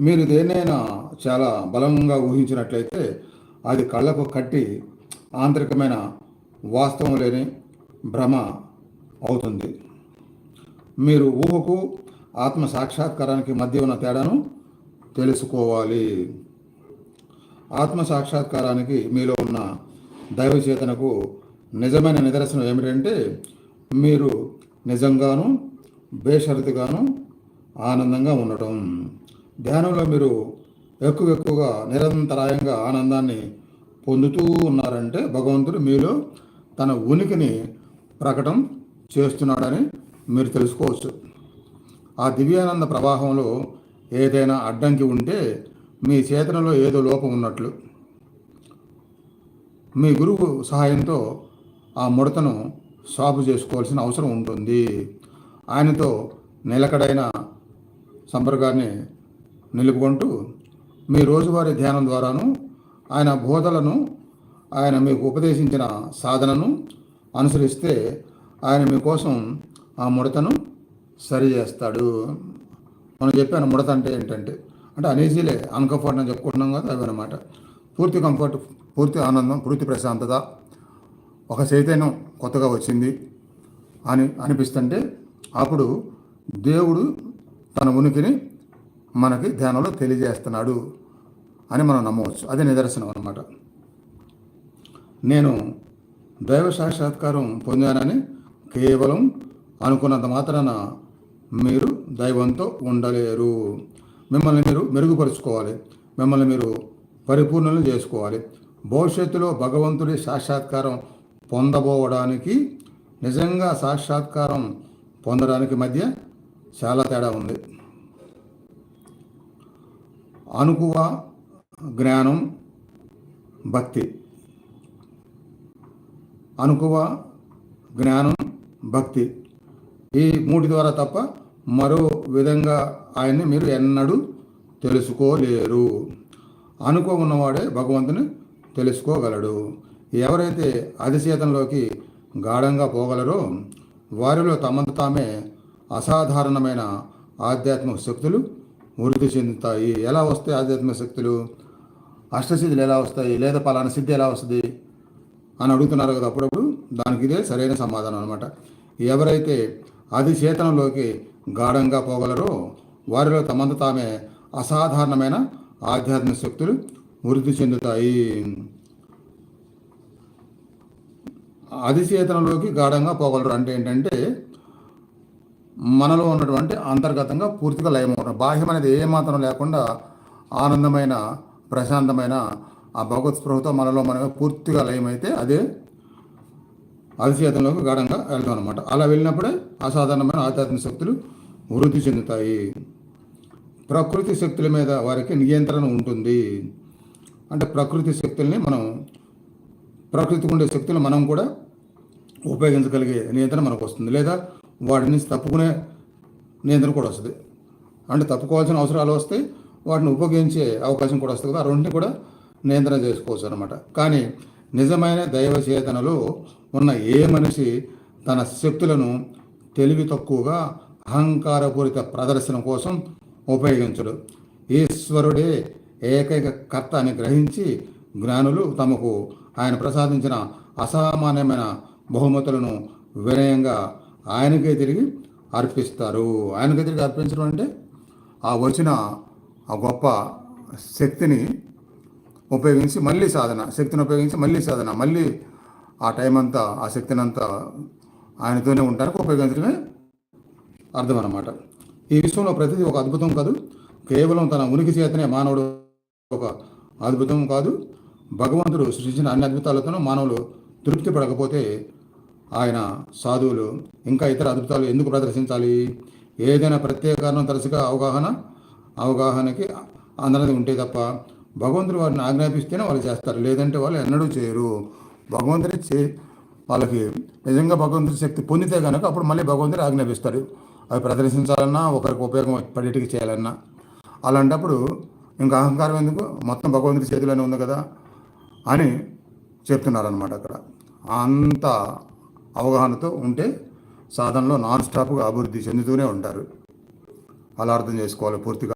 మీరు దేన్నైనా చాలా బలంగా ఊహించినట్లయితే అది కళ్ళకు కట్టి ఆంతరికమైన వాస్తవం లేని భ్రమ అవుతుంది. మీరు ఊహకు ఆత్మ సాక్షాత్కారానికి మధ్య ఉన్న తేడాను తెలుసుకోవాలి. ఆత్మ సాక్షాత్కారానికి మీలో ఉన్న దైవచేతనకు నిజమైన నిదర్శనం ఏమిటంటే మీరు నిజంగాను బేషరతుగాను ఆనందంగా ఉండటం. ధ్యానంలో మీరు ఎక్కువ ఎక్కువగా నిరంతరాయంగా ఆనందాన్ని పొందుతూ ఉన్నారంటే భగవంతుడు మీలో తన ఉనికిని ప్రకటన చేస్తున్నాడని మీరు తెలుసుకోవచ్చు. ఆ దివ్యానంద ప్రవాహంలో ఏదైనా అడ్డంకి ఉంటే మీ చేతనలో ఏదో లోపం ఉన్నట్లు మీ గురువు సహాయంతో ఆ ముడతను సాపు చేసుకోవాల్సిన అవసరం ఉంటుంది. ఆయనతో నిలకడైన సంపర్కాన్ని నిలుపుకుంటూ మీ రోజువారీ ధ్యానం ద్వారాను ఆయన బోధలను ఆయన మీకు ఉపదేశించిన సాధనను అనుసరిస్తే ఆయన మీకోసం ఆ ముడతను సరి చేస్తాడు. మనం చెప్పాను ముడత అంటే ఏంటంటే అంటే అనీజీలే అన్కంఫర్ట్ అని చెప్పుకుంటున్నాం కదా అవి అనమాట పూర్తి కంఫర్ట్ పూర్తి ఆనందం పూర్తి ప్రశాంతత. ఒక చైతన్యం కొత్తగా వచ్చింది అని అనిపిస్తుంటే అప్పుడు దేవుడు తన ఉనికిని మనకి ధ్యానంలో తెలియజేస్తున్నాడు అని మనం నమ్మవచ్చు. అది నిదర్శనం అన్నమాట. నేను దైవ సాక్షాత్కారం పొందానని కేవలం అనుకున్నంత మాత్రాన మీరు దైవంతో ఉండలేరు. మిమ్మల్ని మీరు మెరుగుపరుచుకోవాలి. మిమ్మల్ని మీరు పరిపూర్ణలు చేసుకోవాలి. భవిష్యత్తులో భగవంతుడి సాక్షాత్కారం పొందబోవడానికి నిజంగా సాక్షాత్కారం పొందడానికి మధ్య చాలా తేడా ఉంది. అనుకువ జ్ఞానం భక్తి. అనుకువ జ్ఞానం భక్తి. ఈ మూటి ద్వారా తప్ప మరో విధంగా ఆయన్ని మీరు ఎన్నడూ తెలుసుకోలేరు. అనుకో ఉన్నవాడే భగవంతుని తెలుసుకోగలడు. ఎవరైతే అధిచేతంలోకి గాఢంగా పోగలరో వారిలో తమంత తామే అసాధారణమైన ఆధ్యాత్మిక శక్తులు వృద్ధి చెందుతాయి. ఎలా వస్తాయి ఆధ్యాత్మిక శక్తులు? అష్టసిద్ధులు ఎలా వస్తాయి? లేదా పలానా సిద్ధి ఎలా వస్తుంది? అని అడుగుతున్నారు కదా అప్పుడప్పుడు. దానికి ఇదే సరైన సమాధానం అనమాట ఎవరైతే అధిచేతనంలోకి గాఢంగా పోగలరో వారిలో తమంత తామే అసాధారణమైన ఆధ్యాత్మిక శక్తులు వృద్ధి చెందుతాయి. అధిచేతనంలోకి గాఢంగా పోగలరు అంటే ఏంటంటే మనలో ఉన్నటువంటి అంతర్గతంగా పూర్తిగా లయమవుతాం బాహ్యం అనేది ఏమాత్రం లేకుండా ఆనందమైన ప్రశాంతమైన ఆ భగవత్ స్పృహతో మనలో మనమే పూర్తిగా లయమైతే అదే అధిచేతంలోకి గాఢంగా వెళ్తాం అనమాట అలా వెళ్ళినప్పుడే అసాధారణమైన ఆధ్యాత్మిక శక్తులు వృద్ధి చెందుతాయి. ప్రకృతి శక్తుల మీద వారికి నియంత్రణ ఉంటుంది. అంటే ప్రకృతి శక్తుల్ని మనం ప్రకృతికి ఉండే శక్తులు మనం కూడా ఉపయోగించగలిగే నియంత్రణ మనకు వస్తుంది. లేదా వాటి నుంచి తప్పుకునే నియంత్రణ కూడా వస్తుంది. అంటే తప్పుకోవాల్సిన అవసరాలు వస్తే వాటిని ఉపయోగించే అవకాశం కూడా వస్తుంది కదా. ఆ రెండింటిని కూడా నియంత్రణ చేసుకోవచ్చు అనమాట కానీ నిజమైన దైవ చేతనలో ఉన్న ఏ మనిషి తన శక్తులను తెలివి తక్కువగా అహంకారపూరిత ప్రదర్శన కోసం ఉపయోగించడు. ఈశ్వరుడే ఏకైక కర్త అని గ్రహించి జ్ఞానులు తమకు ఆయన ప్రసాదించిన అసామాన్యమైన బహుమతులను వినయంగా ఆయనకే తిరిగి అర్పిస్తారు. ఆయనకే తిరిగి అర్పించడం అంటే ఆ వచ్చిన ఆ గొప్ప శక్తిని ఉపయోగించి మళ్ళీ సాధన శక్తిని ఉపయోగించి మళ్ళీ సాధన మళ్ళీ ఆ టైం అంతా ఆ శక్తిని అంతా ఆయనతోనే ఉండడానికి ఉపయోగించడమే అర్థం అన్నమాట ఈ విశ్వంలో ప్రతిదీ ఒక అద్భుతం కాదు. కేవలం తన ఉనికి చేతనే మానవుడు ఒక అద్భుతం కాదు. భగవంతుడు సృష్టించిన అన్ని అద్భుతాలతోనూ మానవులు తృప్తి పడకపోతే ఆయన సాధువులు ఇంకా ఇతర అద్భుతాలు ఎందుకు ప్రదర్శించాలి? ఏదైనా ప్రత్యేక కారణం తరచుగా అవగాహన అవగాహనకి అందనది ఉంటే తప్ప భగవంతుడు వారిని ఆజ్ఞాపిస్తేనే వాళ్ళు చేస్తారు. లేదంటే వాళ్ళు ఎన్నడూ చేయరు. భగవంతుడి చే వాళ్ళకి నిజంగా భగవంతుడి శక్తి పొందితే కనుక అప్పుడు మళ్ళీ భగవంతుడు ఆజ్ఞాపిస్తాడు. అవి ప్రదర్శించాలన్నా ఒకరికి ఉపయోగం పడేటికి చేయాలన్నా. అలాంటప్పుడు ఇంకా అహంకారం ఎందుకు? మొత్తం భగవంతుడి చేతిలోనే ఉంది కదా అని చెప్తున్నారనమాట అక్కడ. అంత అవగాహనతో ఉంటే సాధనలో నాన్ స్టాప్గా అభివృద్ధి చెందుతూనే ఉంటారు. అలా అర్థం చేసుకోవాలి పూర్తిగా.